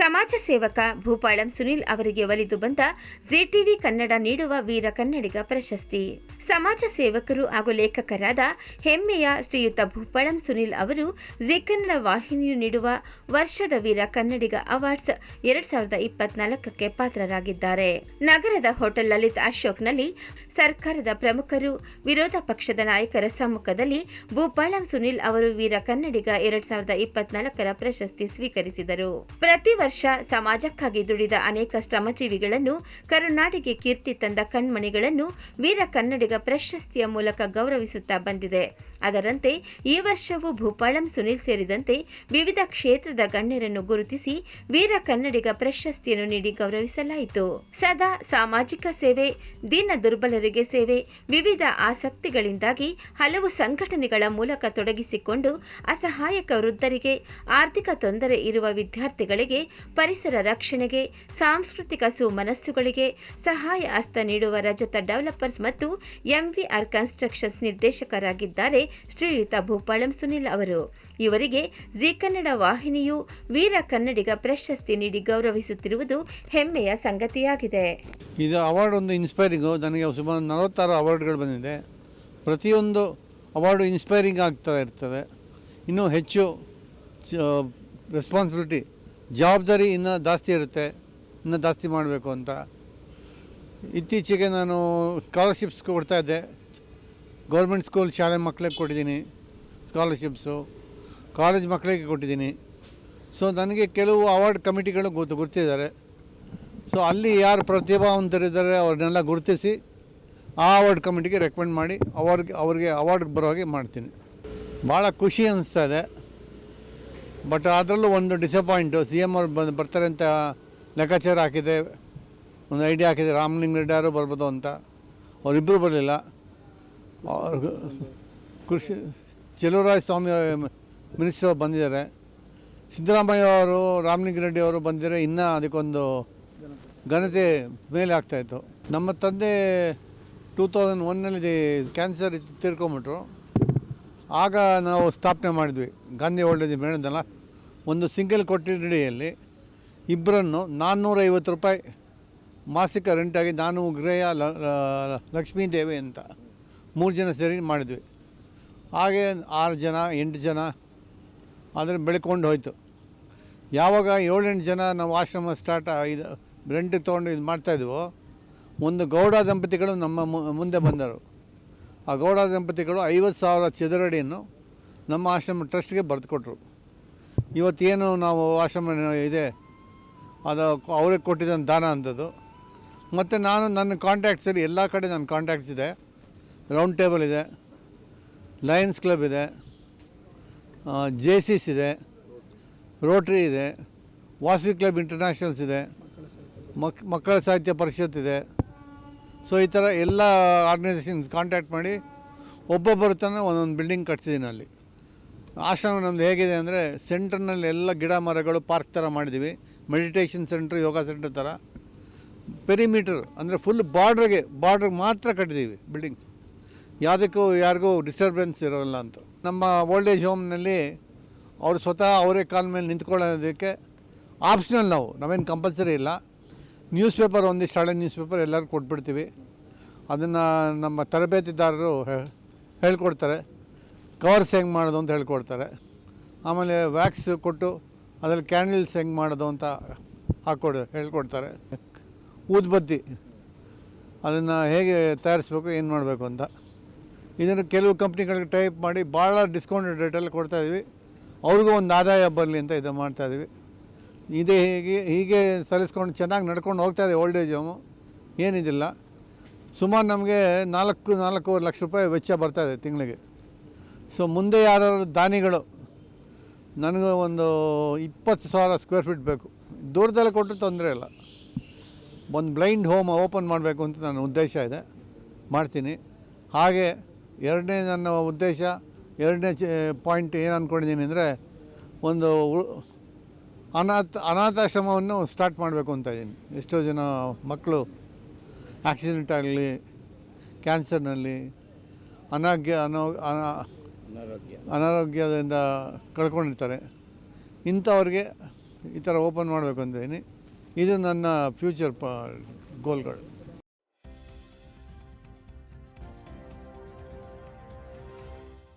ಸಮಾಜ ಸೇವಕ ಭೂಪಾಳಂ ಸುನಿಲ್ ಅವರಿಗೆ ಒಲಿದು ಬಂದ ಜಿಟಿವಿ ಕನ್ನಡ ನೀಡುವ ವೀರ ಕನ್ನಡಿಗ ಪ್ರಶಸ್ತಿ. ಸಮಾಜ ಸೇವಕರು ಹಾಗೂ ಲೇಖಕರಾದ ಹೆಮ್ಮೆಯ ಶ್ರೀಯುತ ಭೂಪಾಳಂ ಸುನಿಲ್ ಅವರು ಜಿ ಕನ್ನಡ ವಾಹಿನಿಯು ನೀಡುವ ವರ್ಷದ ವೀರ ಕನ್ನಡಿಗ ಅವಾರ್ಡ್ಸ್ ಎರಡ್ ಸಾವಿರದ ಇಪ್ಪತ್ನಾಲ್ಕಕ್ಕೆ ಪಾತ್ರರಾಗಿದ್ದಾರೆ. ನಗರದ ಹೋಟೆಲ್ ಲಲಿತ್ ಅಶೋಕ್ನಲ್ಲಿ ಸರ್ಕಾರದ ಪ್ರಮುಖರು, ವಿರೋಧ ಪಕ್ಷದ ನಾಯಕರ ಸಮ್ಮುಖದಲ್ಲಿ ಭೂಪಾಳಂ ಸುನಿಲ್ ಅವರು ವೀರ ಕನ್ನಡಿಗ ಎರಡ್ ಸಾವಿರದ ಇಪ್ಪತ್ನಾಲ್ಕರ ಪ್ರಶಸ್ತಿ ಸ್ವೀಕರಿಸಿದರು. ಪ್ರತಿ ಸಮಾಜಕ್ಕಾಗಿ ದುಡಿದ ಅನೇಕ ಶ್ರಮಜೀವಿಗಳನ್ನು ಕರುನಾಡಿಗೆ ಕೀರ್ತಿ ತಂದ ಕಣ್ಮಣಿಗಳನ್ನು ವೀರ ಕನ್ನಡಿಗ ಪ್ರಶಸ್ತಿಯ ಮೂಲಕ ಗೌರವಿಸುತ್ತಾ ಬಂದಿದೆ. ಅದರಂತೆ ಈ ವರ್ಷವೂ ಭೂಪಾಳಂ ಸುನಿಲ್ ಸೇರಿದಂತೆ ವಿವಿಧ ಕ್ಷೇತ್ರದ ಗಣ್ಯರನ್ನು ಗುರುತಿಸಿ ವೀರ ಕನ್ನಡಿಗ ಪ್ರಶಸ್ತಿಯನ್ನು ನೀಡಿ ಗೌರವಿಸಲಾಯಿತು. ಸದಾ ಸಾಮಾಜಿಕ ಸೇವೆ, ದೀನ ದುರ್ಬಲರಿಗೆ ಸೇವೆ, ವಿವಿಧ ಆಸಕ್ತಿಗಳಿಂದಾಗಿ ಹಲವು ಸಂಘಟನೆಗಳ ಮೂಲಕ ತೊಡಗಿಸಿಕೊಂಡು ಅಸಹಾಯಕ ವೃದ್ಧರಿಗೆ ಆರ್ಥಿಕ ತೊಂದರೆ ಇರುವ ವಿದ್ಯಾರ್ಥಿಗಳಿಗೆ ಪರಿಸರ ರಕ್ಷಣೆಗೆ, ಸಾಂಸ್ಕೃತಿಕ ಸುಮನಸ್ಸುಗಳಿಗೆ ಸಹಾಯ ಹಸ್ತ ನೀಡುವ ರಜತ ಡೆವಲಪರ್ಸ್ ಮತ್ತು ಎಂವಿಆರ್ ಕನ್ಸ್ಟ್ರಕ್ಷನ್ಸ್ ನಿರ್ದೇಶಕರಾಗಿದ್ದಾರೆ ಶ್ರೀಯುತ ಭೂಪಾಳಂ ಸುನಿಲ್ ಅವರು. ಇವರಿಗೆ ಜಿ ಕನ್ನಡ ವಾಹಿನಿಯು ವೀರ ಕನ್ನಡಿಗ ಪ್ರಶಸ್ತಿ ನೀಡಿ ಗೌರವಿಸುತ್ತಿರುವುದು ಹೆಮ್ಮೆಯ ಸಂಗತಿಯಾಗಿದೆ. ಇದು ಅವಾರ್ಡ್ ಒಂದು ಇನ್ಸ್ಪೈರಿಂಗು ನನಗೆ ಸುಮಾರು ನಲವತ್ತಾರು ಅವಾರ್ಡ್ಗಳು ಬಂದಿದೆ. ಪ್ರತಿಯೊಂದು ಅವಾರ್ಡು ಇನ್ಸ್ಪೈರಿಂಗ್ ಆಗ್ತಾ ಇರ್ತದೆ. ಇನ್ನೂ ಹೆಚ್ಚು ರೆಸ್ಪಾನ್ಸಿಬಿಲಿಟಿ ಜವಾಬ್ದಾರಿ ಇನ್ನೂ ಜಾಸ್ತಿ ಇರುತ್ತೆ, ಇನ್ನೂ ಜಾಸ್ತಿ ಮಾಡಬೇಕು ಅಂತ. ಇತ್ತೀಚೆಗೆ ನಾನು ಸ್ಕಾಲರ್ಶಿಪ್ಸ್ ಕೊಡ್ತಾ ಇದ್ದೆ. ಗೌರ್ಮೆಂಟ್ ಸ್ಕೂಲ್ ಶಾಲೆ ಮಕ್ಕಳಿಗೆ ಕೊಟ್ಟಿದ್ದೀನಿ ಸ್ಕಾಲರ್ಶಿಪ್ಸು ಕಾಲೇಜ್ ಮಕ್ಕಳಿಗೆ ಕೊಟ್ಟಿದ್ದೀನಿ. ಸೊ ನನಗೆ ಕೆಲವು ಅವಾರ್ಡ್ ಕಮಿಟಿಗಳು ಗೊತ್ತು, ಗುರ್ತಿದ್ದಾರೆ. ಸೊ ಅಲ್ಲಿ ಯಾರು ಪ್ರತಿಭಾವಂತರಿದ್ದಾರೆ ಅವ್ರನ್ನೆಲ್ಲ ಗುರುತಿಸಿ ಆ ಅವಾರ್ಡ್ ಕಮಿಟಿಗೆ ರೆಕಮೆಂಡ್ ಮಾಡಿ ಅವಾರ್ಡ್ಗೆ ಅವ್ರಿಗೆ ಅವಾರ್ಡ್ ಬರೋ ಹಾಗೆ ಮಾಡ್ತೀನಿ. ಭಾಳ ಖುಷಿ ಅನಿಸ್ತಾ ಇದೆ. ಬಟ್ ಅದರಲ್ಲೂ ಒಂದು ಡಿಸಪಾಯಿಂಟು ಸಿ ಎಂ ಅವ್ರು ಬಂದು ಬರ್ತಾರೆ ಅಂತ ಲೆಕ್ಕಾಚಾರ ಹಾಕಿದೆ, ಒಂದು ಐಡಿಯಾ ಹಾಕಿದೆ ರಾಮಲಿಂಗ ರೆಡ್ಡಿ ಯಾರು ಬರ್ಬೋದು ಅಂತ. ಅವರಿಬ್ಬರು ಬರಲಿಲ್ಲ. ಅವ್ರಿಗೆ ಕೃಷಿ, ಚೆಲುವರಾಯ ಸ್ವಾಮಿ ಮಿನಿಸ್ಟರ್ ಬಂದಿದ್ದಾರೆ. ಸಿದ್ದರಾಮಯ್ಯ ಅವರು ರಾಮಲಿಂಗ ರೆಡ್ಡಿ ಅವರು ಬಂದಿದ್ದಾರೆ ಇನ್ನೂ ಅದಕ್ಕೊಂದು ಘನತೆ ಮೇಲೆ ಆಗ್ತಾಯಿತ್ತು ನಮ್ಮ ತಂದೆ ಟೂ ತೌಸಂಡ್ ಒನ್ನಲ್ಲಿ ಕ್ಯಾನ್ಸರ್ ತೀರ್ಕೊಂಬಿಟ್ರು ಆಗ ನಾವು ಸ್ಥಾಪನೆ ಮಾಡಿದ್ವಿ. ಗಾಂಧಿ ಓಲ್ಡೇಜ್ ಮೇಳದಲ್ಲ ಒಂದು ಸಿಂಗಲ್ ಕೊಠಡಿಯಲ್ಲಿ ಇಬ್ಬರನ್ನು ನಾನ್ನೂರೈವತ್ತು ರೂಪಾಯಿ ಮಾಸಿಕ ರೆಂಟಾಗಿ ನಾನು ಗೃಹ ಲ- ದೇವಿ ಅಂತ ಮೂರು ಜನ ಸೇರಿ ಮಾಡಿದ್ವಿ. ಹಾಗೆ ಆರು ಜನ, ಎಂಟು ಜನ ಆದರೆ ಬೆಳ್ಕೊಂಡು ಹೋಯಿತು. ಯಾವಾಗ ಏಳೆಂಟು ಜನ ನಾವು ಆಶ್ರಮ ಸ್ಟಾರ್ಟ್ ಇದು ರೆಂಟ್ ತೊಗೊಂಡು ಇದು ಮಾಡ್ತಾಯಿದ್ವೋ ಒಂದು ಗೌಡ ದಂಪತಿಗಳು ನಮ್ಮ ಮುಂದೆ ಬಂದರು. ಆ ಗೌಡ ದಂಪತಿಗಳು ಐವತ್ತು ಸಾವಿರ ಚದರಡಿಯನ್ನು ನಮ್ಮ ಆಶ್ರಮ ಟ್ರಸ್ಟ್ಗೆ ಬರೆದುಕೊಟ್ರು. ಇವತ್ತೇನು ನಾವು ಆಶ್ರಮ ಇದೆ, ಅದು ಅವರಿಗೆ ಕೊಟ್ಟಿದ್ದಂಥ ದಾನ ಅಂಥದ್ದು ಮತ್ತು ನಾನು ನನ್ನ ಕಾಂಟ್ಯಾಕ್ಟ್ಸಲ್ಲಿ ಎಲ್ಲ ಕಡೆ ನನ್ನ ಕಾಂಟ್ಯಾಕ್ಟ್ಸ್ ಇದೆ. ರೌಂಡ್ ಟೇಬಲ್ ಇದೆ ಲಯನ್ಸ್ ಕ್ಲಬ್ ಇದೆ ಜೆ ಸಿಸ್ ಇದೆ ರೋಟ್ರಿ ಇದೆ ವಾಸ್ವಿ ಕ್ಲಬ್ ಇಂಟರ್ನ್ಯಾಷನಲ್ಸ್ ಇದೆ, ಮಕ್, ಮಕ್ಕಳ ಸಾಹಿತ್ಯ ಪರಿಷತ್ ಇದೆ. ಸೊ ಈ ಥರ ಎಲ್ಲ ಆರ್ಗನೈಸೇಷನ್ಸ್ ಕಾಂಟ್ಯಾಕ್ಟ್ ಮಾಡಿ ಒಬ್ಬೊಬ್ಬರ ತನಕ ಒಂದೊಂದು ಬಿಲ್ಡಿಂಗ್ ಕಟ್ಸಿದ್ದೀನಿ ಅಲ್ಲಿ. ಆಶ್ರಮ ನಮ್ಮದು ಹೇಗಿದೆ ಅಂದರೆ ಸೆಂಟ್ರ್ನಲ್ಲಿ ಎಲ್ಲ ಗಿಡ ಮರಗಳು ಪಾರ್ಕ್ ಥರ ಮಾಡಿದ್ದೀವಿ ಮೆಡಿಟೇಷನ್ ಸೆಂಟ್ರ್ ಯೋಗ ಸೆಂಟ್ರ್ ಥರ ಪೆರಿಮೀಟರ್ ಅಂದರೆ ಫುಲ್ ಬಾರ್ಡ್ರಿಗೆ ಬಾರ್ಡ್ರಿಗೆ ಮಾತ್ರ ಕಟ್ಟಿದ್ದೀವಿ ಬಿಲ್ಡಿಂಗ್ಸ್ ಯಾವುದಕ್ಕೂ ಯಾರಿಗೂ ಡಿಸ್ಟರ್ಬೆನ್ಸ್ ಇರೋಲ್ಲ ಅಂತ. ನಮ್ಮ ಓಲ್ಡ್ ಏಜ್ ಹೋಮ್ನಲ್ಲಿ ಅವರು ಸ್ವತಃ ಅವರೇ ಕಾಲ ಮೇಲೆ ನಿಂತ್ಕೊಳ್ಳೋದಕ್ಕೆ ಆಪ್ಷನಲ್ ನಾವು, ನಾವೇನು ಕಂಪಲ್ಸರಿ ಇಲ್ಲ. ನ್ಯೂಸ್ ಪೇಪರ್ ಒಂದಿಷ್ಟು ಹಳೆ ನ್ಯೂಸ್ ಪೇಪರ್ ಎಲ್ಲರೂ ಕೊಟ್ಬಿಡ್ತೀವಿ. ಅದನ್ನು ನಮ್ಮ ತರಬೇತಿದಾರರು ಹೇಳ್ಕೊಡ್ತಾರೆ. ಕವರ್ಸ್ ಹೆಂಗೆ ಮಾಡೋದು ಅಂತ ಹೇಳ್ಕೊಡ್ತಾರೆ. ಆಮೇಲೆ ವ್ಯಾಕ್ಸ್ ಕೊಟ್ಟು ಅದರಲ್ಲಿ ಕ್ಯಾಂಡಲ್ಸ್ ಹೆಂಗೆ ಮಾಡೋದು ಅಂತ ಹಾಕ್ಕೊಡು ಹೇಳ್ಕೊಡ್ತಾರೆ. ಊದ್ಬತ್ತಿ ಅದನ್ನು ಹೇಗೆ ತಯಾರಿಸ್ಬೇಕು, ಏನು ಮಾಡಬೇಕು ಅಂತ. ಇದನ್ನು ಕೆಲವು ಕಂಪ್ನಿಗಳಿಗೆ ಟೈಪ್ ಮಾಡಿ ಭಾಳ ಡಿಸ್ಕೌಂಟ್ ರೇಟಲ್ಲಿ ಕೊಡ್ತಾಯಿದ್ವಿ ಅವ್ರಿಗೂ ಒಂದು ಆದಾಯ ಬರಲಿ ಅಂತ ಇದು ಮಾಡ್ತಾಯಿದ್ವಿ ಇದೇ ಹೀಗೆ ಹೀಗೆ ಸಲ್ಲಿಸ್ಕೊಂಡು ಚೆನ್ನಾಗಿ ನಡ್ಕೊಂಡು ಇದೆ ಓಲ್ಡ್ ಏಜ್ ಹೋಮು. ಏನಿದಿಲ್ಲ. ಸುಮಾರು ನಮಗೆ ನಾಲ್ಕು, ನಾಲ್ಕೂವರೆ ಲಕ್ಷ ರೂಪಾಯಿ ವೆಚ್ಚ ಬರ್ತಾಯಿದೆ ತಿಂಗಳಿಗೆ. ಸೊ ಮುಂದೆ ಯಾರು ದಾನಿಗಳು, ನನಗೆ ಒಂದು ಇಪ್ಪತ್ತು ಸಾವಿರ ಸ್ಕ್ವೇರ್ ಫೀಟ್ ಬೇಕು. ದೂರದಲ್ಲಿ ಕೊಟ್ಟರೆ ತೊಂದರೆ ಇಲ್ಲ. ಒಂದು ಬ್ಲೈಂಡ್ ಹೋಮ್ ಓಪನ್ ಮಾಡಬೇಕು ಅಂತ ನನ್ನ ಉದ್ದೇಶ ಇದೆ. ಮಾಡ್ತೀನಿ. ಹಾಗೆ ಎರಡನೇ ನನ್ನ ಉದ್ದೇಶ, ಎರಡನೇ ಪಾಯಿಂಟ್ ಏನು ಅಂದ್ಕೊಂಡಿದ್ದೀನಿ ಅಂದರೆ, ಒಂದು ಅನಾಥ ಅನಾಥಾಶ್ರಮವನ್ನು ಸ್ಟಾರ್ಟ್ ಮಾಡಬೇಕು ಅಂತ ಇದ್ದೀನಿ. ಎಷ್ಟೋ ಜನ ಮಕ್ಕಳು ಆಕ್ಸಿಡೆಂಟ್ ಆಗಲಿ ಕ್ಯಾನ್ಸರ್ನಲ್ಲಿ ಅನಾಗ್ಯ ಅನೋ ಅನಾ- ಅನಾರೋಗ್ಯದಿಂದ ಕಳ್ಕೊಂಡಿರ್ತಾರೆ. ಇಂಥವ್ರಿಗೆ ಈ ಥರ ಓಪನ್ ಮಾಡಬೇಕು ಅಂತ ಇದ್ದೀನಿ. ಇದು ನನ್ನ ಫ್ಯೂಚರ್ ಪ ಗೋಲ್ಗಳು